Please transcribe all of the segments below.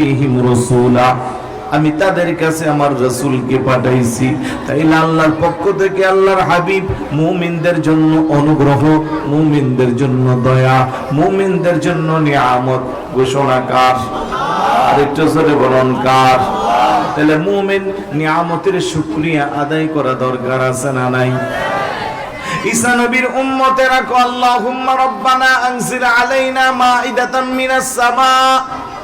ফীহিম রাসূলা। আমি তাদের কাছে আমার রসুলকে পাঠাইছি। তাই আল্লাহর পক্ষ থেকে আল্লাহর হাবিব মুমিনদের জন্য অনুগ্রহ, মুমিনদের জন্য দয়া, মুমিনদের জন্য নিয়ামত। ঘোষণাকার আরেকটু জোরে বলুন কার? তাহলে মুমিন নিয়ামতের শুকরিয়া আদায় করা দরকার আছে না নাই? ঈসা নবীর উম্মতেরা কো আল্লাহুম্মা রব্বানা আনজিল আলাইনা মাইদাতাম মিনাস সামা।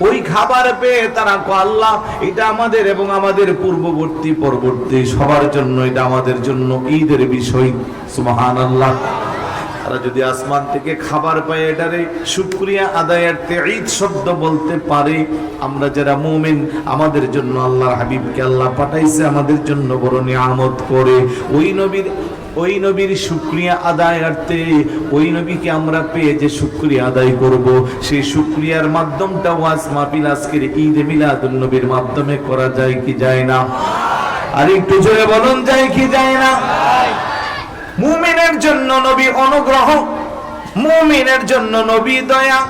ওই খাবার পেয়ে তারা আল্লাহ, এটা আমাদের এবং আমাদের পূর্ববর্তী পরবর্তী, সবার জন্য, এটা আমাদের জন্য ঈদের বিষয়। আল্লাহ তারা যদি আসমান থেকে খাবার পায়, এটারে শুক্রিয়া আদায়ের ঈদ শব্দ বলতে পারে। আমরা যারা মুমিন, আমাদের জন্য আল্লাহর হাবিবকে আল্লাহ পাঠাইছে, আমাদের জন্য বড় নিয়ামত করে। ওই নবীর ওই নবীর শুক্রিয়া আদায়ার্থে ওই নবীকে আমরা পেয়ে যে শুক্রিয়া আদায় করব, সেই শুক্রিয়ার মাধ্যমটা ওয়াজ মাহফিল আজকের ঈদ মিলাদুন নবীর মাধ্যমে করা যায় কি যায় না? আর একটু জোরে বলুন, যায় কি যায় না? মুমিনের জন্য নবী অনুগ্রহ, মুমিনের জন্য নবী দয়া।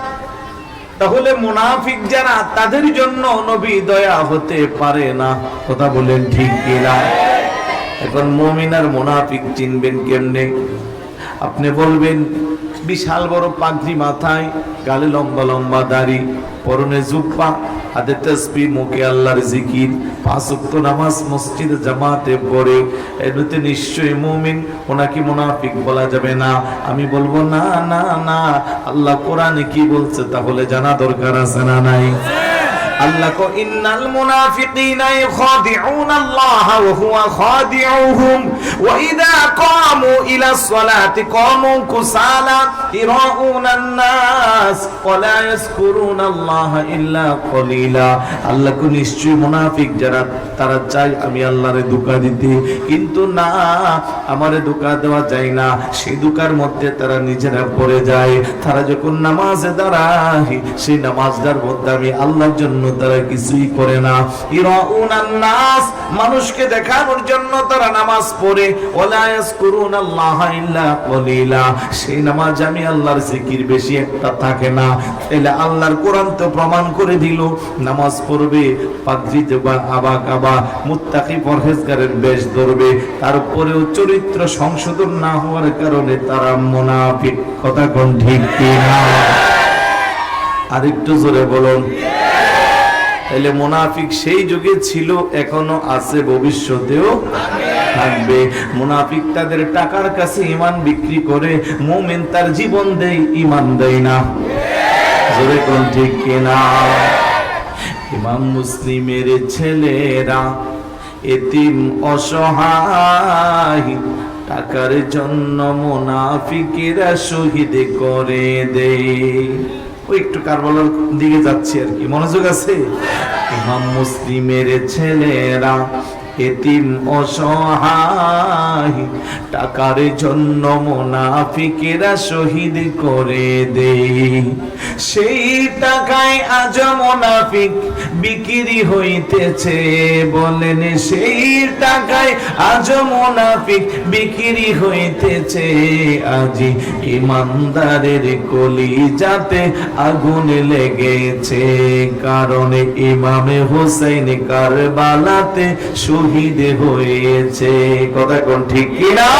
তাহলে মুনাফিক যারা, তাদের জন্য নবী দয়া হতে পারে না। কথা বলেন ঠিক কিনা? এখন মুমিন আর মুনাফিক চিনবেন কেমনে? আপনি বলবেন, বিশাল বড় পাগড়ি মাথায়, গালে লম্বা লম্বা দাড়ি, পরনে জুব্বা, হাতে তসবি, মুখে আল্লাহর জিকির, পাঁচ নামাজ মসজিদ জামাতে পড়ে, এমনিতে নিশ্চয়ই মুমিন, ওনাকে মুনাফিক বলা যাবে না। আমি বলব, না না না, আল্লাহ কোরআনে কি বলছে তাহলে জানা দরকার আছে না নাই? আল্লাহ ইন্নাল ওয়া হুয়া খাদিউহুম। ওয়া ইযা কামু ইলা সলাতি, কামু কুসালা, ইরাউনা নাস, ওয়া লা ইল্লা কলিলা। আল্লাহ কো নিশ্চয় মুনাফিক যারা, তারা চায় আমি আল্লাহরে ধোঁকা দিতে। কিন্তু না, আমারে ধোঁকা দেওয়া যায় না। সেই ধোঁকার মধ্যে তারা নিজেরা পড়ে যায়। তারা যখন নামাজে দাঁড়ায়, সেই নামাজদার মধ্যে আমি আল্লাহর জন্য তারা কিছুই করে না। নাস, মানুষকে দেখানোর জন্য তারা নামাজ পড়ে। ইয়াজকুরুনাল্লাহ ইল্লা সেই নামাজ আমি আল্লাহর জিকির বেশি একটা থাকে না। তাহলে আল্লাহর কোরআন তো প্রমাণ করে দিল, নামাজ পড়বে পাদ্রি দেবা আবা কাবা মুত্তাকি পরহেজগারের বেশ ধরবে। তারপরেও চরিত্র সংশোধন না হওয়ার কারণে তারা মুনাফিক। কথা কোন ঠিক কিনা? আরেকটু জোরে বলুন। তাহলে মুনাফিক সেই যুগে ছিল, এখনও আছে ভবিষ্যতেও থাকবে। মুনাফিক তাদের টাকার কাছে ইমান বিক্রি করে, মুমিন তার জীবন দেয় ইমান দেয় না। জোরে কোন ঠিক কিনা? ইমাম মুসলিমের ছেলেরা এতিম, অসহায়, টাকার জন্য মুনাফিকেরা শহীদ করে দেয়। ওই একটু কারবালার দিকে যাচ্ছি আর কি। মনোযোগ আছে? ইমাম মুসলিমের ছেলেরা এতিম অসহায়, টাকার জন্য মোনাফিকেরা শহীদ করে দে সেই টাকায় আজ মোনাফিক বিক্রি হইতেছে, বলেন সেই টাকায় আজ মোনাফিক বিক্রি হইতেছে। আজি ইমানদারের কলি যাতে আগুন লেগেছে, কারণ ইমামে হোসেন কারবালাতে শহীদ হয়েছে, কথা কোন ঠিক কিনা?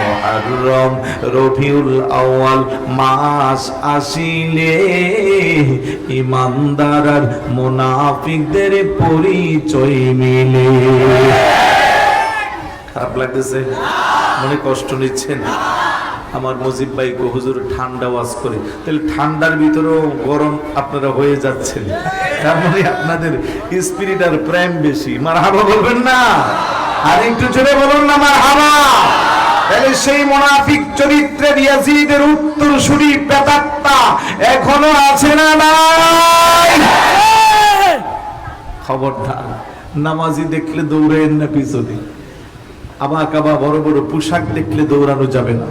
মুহররম রবিউল আউয়াল মাস আসিলে, ইমানদার আর মুনাফিকদের পরিচয় মিলে। খারাপ লাগতেছে? মনে কষ্ট নিচ্ছেন? আমার মুজিব ভাই হুজুর, ঠান্ডা ওয়াজ করে। তাহলে ঠান্ডার ভিতরেও গরম আপনারা হয়ে যাচ্ছেন। তার মানে আপনাদের স্পিরিট আর প্রেম বেশি। মার হাবা বলবেন না? আর একটু জোরে বলুন না মার হাবা তাহলে সেই মোনাফিক চরিত্রের ইয়াজিদের উত্তর সুরি পেতাত্তা এখনও আছে না নাই? খবরদার, নামাজি দেখলে দৌড়েন না পিছনে। আবা কাবা বড় বড় পোশাক দেখলে দৌড়ানো যাবে না।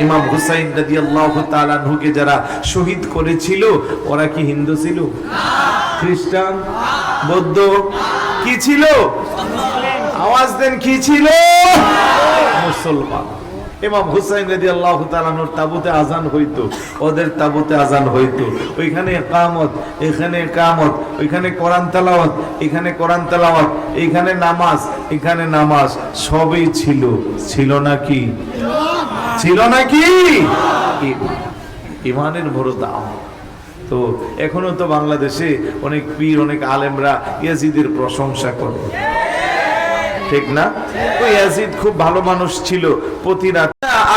ইমাম হুসাইন রাদিয়াল্লাহু তাআলা আনহুকে যারা শহীদ করেছিল, ওরা কি হিন্দু ছিল? খ্রিস্টান? বৌদ্ধ? কি ছিল? আওয়াজ দেন, কি ছিল? মুসলমান। ইমাম হুসাইন রাদিয়াল্লাহু তাআলা আনহুর তাবুতে আজান হইতো, ওদের তাবুতে আজান হইতো। ওইখানে ইকামত এখানে ইকামত ওইখানে কোরআন তেলাওয়াত, এখানে কোরআন তেলাওয়াত, এখানে নামাজ এখানে নামাজ, সবই ছিল। ছিল নাকি ছিল নাকি? ইমানের বড় দাম তো এখনও তো বাংলাদেশে অনেক পীর অনেক আলেমরা ইয়াজিদের প্রশংসা করে। ঠিক না? ওই ইয়াজিদ খুব ভালো মানুষ ছিল প্রতি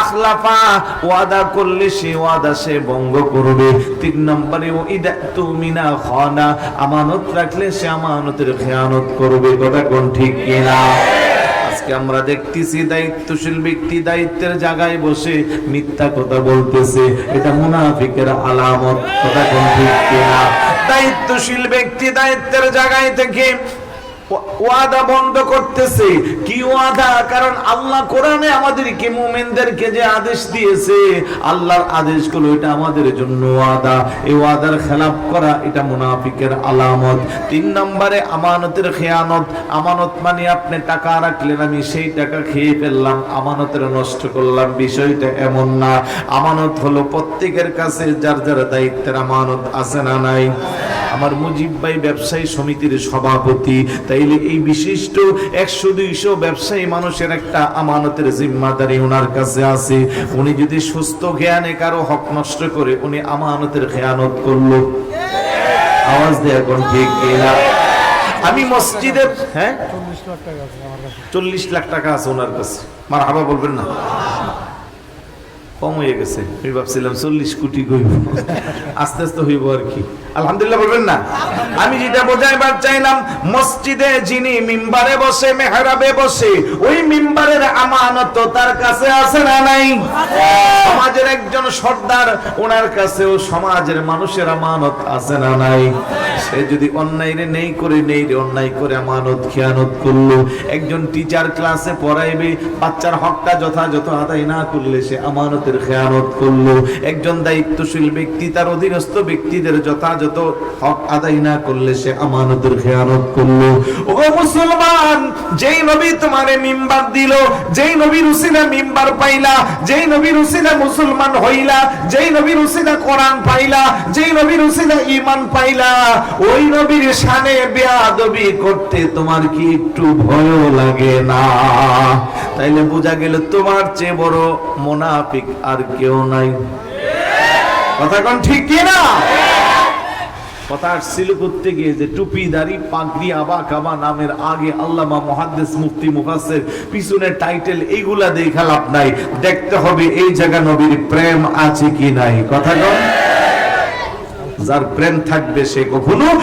আখলাফা ওয়াদা করলে সে ওয়াদা সে ভঙ্গ করবে। তিন নম্বরে ও ইদা তুমিনা খানা আমানত রাখলে সে আমানতের খেয়ানত করবে। কথা কোন ঠিক কিনা? আজকে আমরা দেখতেছি দায়িত্বশীল ব্যক্তি দায়িত্বের জায়গায় বসে মিথ্যা কথা বলতেছে। এটা মুনাফিকের আলামত, কথা কোন ঠিক কিনা? দায়িত্বশীল ব্যক্তি দায়িত্বের জায়গায় থেকে ওয়াদা বন্ধ করতেছে। কি ওয়াদা? কারণ আল্লাহ কোরআনে আমাদেরকে মুমিনদেরকে যে আদেশ দিয়েছে, আল্লাহর আদেশগুলো এটা আমাদের জন্য ওয়াদা। এই ওয়াদার খেলাপ করা এটা মুনাফিকের আলামত। তিন নম্বরে আমানতের খেয়ানত। আমানত মানে আপনি টাকা রাখলেন, আমি সেই টাকা খেয়ে ফেললাম, আমানতের নষ্ট করলাম, বিষয়টা এমন না। আমানত হলো প্রত্যেকের কাছে যার যার দায়িত্বের আমানত আছে না নাই? আমার মুজিব ভাই ব্যবসায়ী সমিতির সভাপতি। তাইলে এই বিশিষ্ট একশো, দুইশো ব্যবসায়ী মানুষের একটা আমানতের জিম্মাদারি ওনার কাছে আছে। উনি যদি সুস্থ জ্ঞানে কারও হক নষ্ট করে, উনি আমানতের খেয়ানত করল। আওয়াজ দেয় এখন ঠিক কিনা? আমি মসজিদে হ্যাঁ? চল্লিশ লাখ টাকা আছে ওনার কাছে। মার হাবা বলবেন না। কম হয়ে গেছে। আমি ভাবছিলাম চল্লিশ কোটি কইব। আস্তে আস্তে হইব আর কি। আলহামদুলিল্লাহ বলবেন না? আমি যেটা বোঝাইবার চাইলাম, মসজিদে যিনি মিম্বারে বসে, মেহরাবে বসে, ওই মিম্বারের আমানত তার কাছে আছে না নাই? সমাজের একজন সর্দার, ওনার কাছেও সমাজের মানুষের আমানত আছে না নাই? সে যদি অন্যায় নেই করে, নেই রে, অন্যায় করে আমানত, খেয়ানত করল, একজন টিচার ক্লাসে পড়াইবে, বাচ্চার হকটা যথাযথ আদায় না করলে সে আমানতের খেয়ানত করল। একজন দায়িত্বশীল ব্যক্তি, তার অধীনস্থ ব্যক্তিদের যথাযথ হক আদায় না করলে সে আমানতের খেয়ানত করল। ও মুসলমান, যেই নবী তোমারে মিম্বার দিল, যেই নবীর উসিলা মিম্বার পাইলা, যেই নবীর উসিলা মুসলমান হইলা, যেই নবীর উসিলা কোরআন পাইলা, যেই নবীর উসিলা ঈমান পাইলা, ওই নবীর শানে বেয়াদবি করতে তোমার কি একটু ভয় লাগে না? তাইলে বোঝা গেল তোমার চেয়ে বড় মোনাফিক আর কেউ নাই। কথা কোন ঠিক কি না এইগুলা নাই। দেখতে হবে এই জায়গা নবীর প্রেম আছে কি নাই। কথা যার প্রেম থাকবে সে কখনো